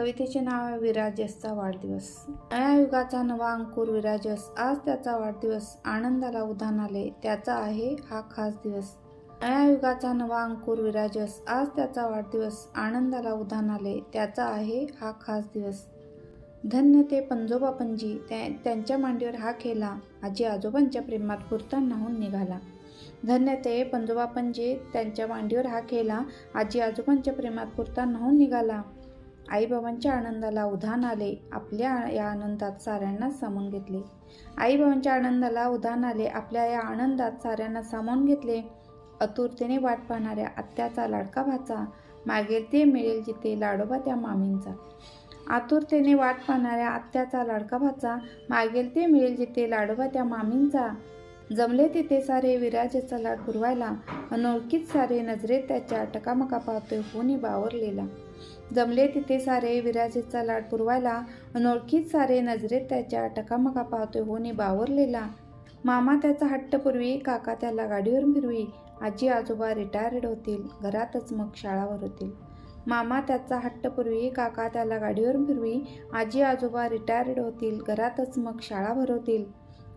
कवितेचे नाव आहे विराजसचा वाढदिवस. नया युगाचा नवा अंकुर विराजस. आज त्याचा वाढदिवस आनंदाला उधाण आले. त्याचा आहे हा खास दिवस. नया युगाचा नवा अंकुर विराजस. आज त्याचा वाढदिवस आनंदाला उधाण आले. त्याचा आहे हा खास दिवस. धन्य ते पंजोबा पंजी त्या त्यांच्या मांडीवर हा खेळला आजी आजोबांच्या प्रेमात पुरता नाहून निघाला. धन्य ते पंजोबा पंजे त्यांच्या मांडीवर हा खेळला आजी आजोबांच्या प्रेमात पुरता नाहून निघाला. आईबाबांच्या आनंदाला उधाण आले आपल्या या आनंदात साऱ्यांना सामावून घेतले. आईबाबांच्या आनंदाला उधाण आले आपल्या या आनंदात साऱ्यांना सामावून घेतले. आतुरतेने वाट पाहणाऱ्या आत्याचा लाडका भाचा मागेल ते मिळेल जिथे लाडोबा त्या मामींचा. आतुरतेने वाट पाहणाऱ्या आत्याचा लाडका भाचा मागेल ते मिळेल जिथे लाडोबा त्या मामींचा. जमले तिथे सारे विराजेचा लाड पुरवायला अनोळखीत सारे नजरेत त्याच्या टकामका पाहतोय होनी बावरलेला. जमले तिथे सारे विराजेचा लाड पुरवायला अनोळखीत सारे नजरेत त्याच्या टकामका पाहतोय होणे बावरलेला. मामा त्याचा हट्ट पुरवी काका त्याला गाडीवर फिरवी आजी आजोबा रिटायर्ड होतील घरातच मग शाळावर होतील. मामा त्याचा हट्ट काका त्याला गाडीवर फिरवी आजी आजोबा रिटायर्ड होतील घरातच मग शाळा भरवतील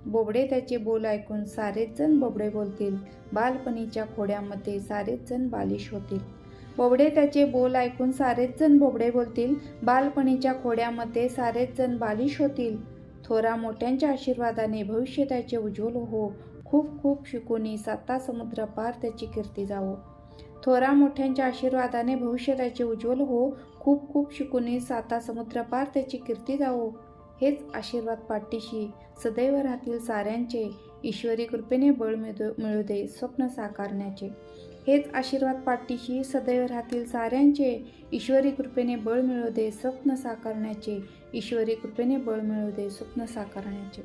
बोबडे त्याचे बोल ऐकून सारेच जण बोबडे बोलतील. बालपणीच्या खोड्यामध्ये सारेच जण बालिश होतील. बोबडे त्याचे बोल ऐकून सारेच जण बोबडे बोलतील. बालपणीच्या खोड्यामध्ये सारेच जण बालिश होतील. थोरा मोठ्यांच्या आशीर्वादाने भविष्य त्याचे उज्ज्वल हो. खूप खूप शिकूनी साता समुद्र पार त्याची कीर्ती जावो. थोरा मोठ्यांच्या आशीर्वादाने भविष्य त्याचे उज्ज्वल हो. खूप खूप शिकूनी साता समुद्र पार त्याची कीर्ती जावो. हेच आशीर्वाद पाठीशी सदैव राहतील साऱ्यांचे. ईश्वरी कृपेने बळ मिळू मिळू दे स्वप्न साकारण्याचे. हेच आशीर्वाद पाठीशी सदैव राहतील साऱ्यांचे. ईश्वरी कृपेने बळ मिळू दे स्वप्न साकारण्याचे. ईश्वरी कृपेने बळ मिळू दे स्वप्न साकारण्याचे.